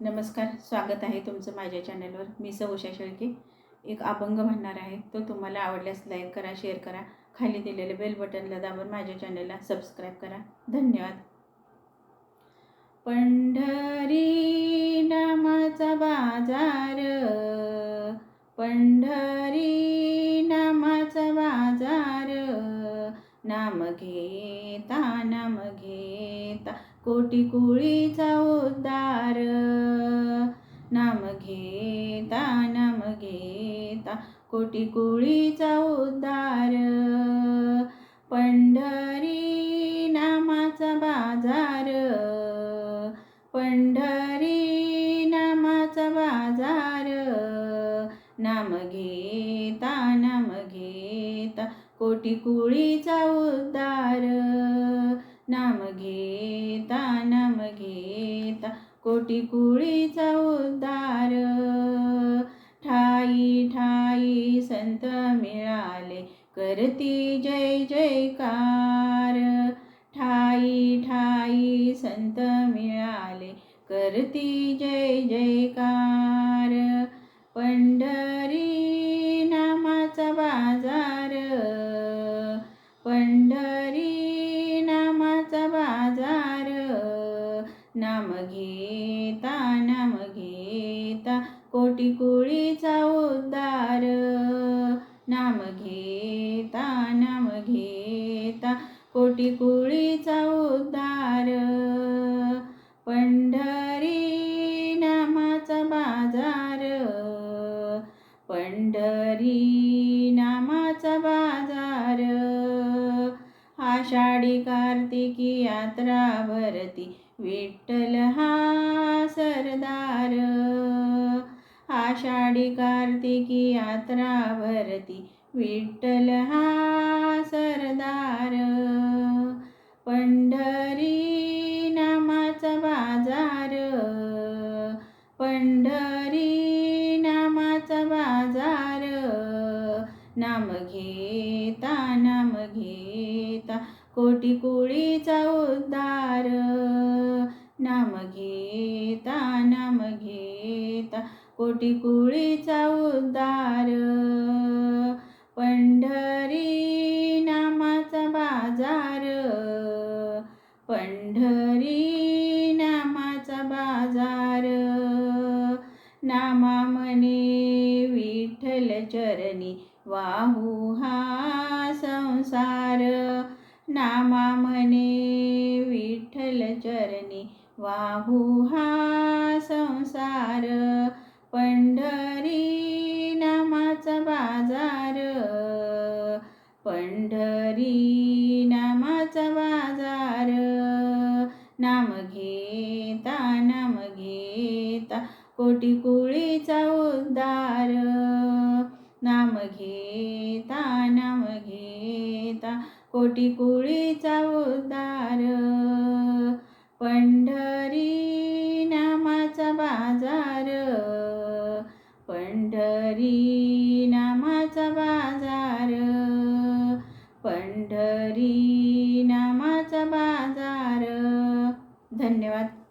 नमस्कार स्वागत आहे तुमचं माझ्या चॅनलवर मी सौ उषा शेळके. एक अभंग म्हणणार आहे. तो तुम्हाला आवडल्यास लाईक करा शेअर करा. खाली दिलेले बेल बटनला दाबून माझ्या चॅनलला सबस्क्राईब करा. धन्यवाद. पंढरी नामाचा बाजार. पंढरी नामाचा बाजार. नाम घेता नाम कोटी कुळीचा उद्धार नाम घेता नाम घेता कोटी कुळीचा उद्धार पंढरी नामाचा बाजार. पंढरी नामाचा बाजार. नाम घेता नाम घेता कोटी कुळीचा उद्धार नाम घेता कोटी कुळीचा उद्धार ठाई ठाई संत मिळाले करती जय जयकार. ठाई ठाई संत मिळाले करती जय जयकार. पंढर नाम घेता नाम घेता कोटी कुळीचा उद्धार. नाम घेता नाम घेता कोटी कुळीचा उद्धार. पंढरी नामाचा बाजार. पंढरी नामाचा बाजार. आषाढी कार्तिकी यात्रा भरती विठ्ठल हा सरदार. आषाढी कार्तिकी यात्रा भरती विठ्ठल हा सरदार. पंढरी नामाचा बाजार. पंढरी नामाचा बाजार. नाम घेता नाम घेता कोटी कुळीचा उद्धार. नाम घेता नाम घेता कोटी कुळीचा उद्धार पंढरी नामाचा बाजार. पंढरी नामाचा बाजार. नामा म्हणे विठ्ठल चरणी वाहू हा संसार. नामा म्हणे विठ्ठल चरणी वाहू हा संसार पंढरी नामाचा बाजार पंढरी नामाचा बाजार. नाम घेता नाम घेता कोटी कुळीचा उद्धार. नाम घेता नाम घेता कोटी कुळीचा उद्धार. पंढरी नामाचा बाजार पंढरी नामाचा बाजार पंढरी नामाचा बाजार. धन्यवाद.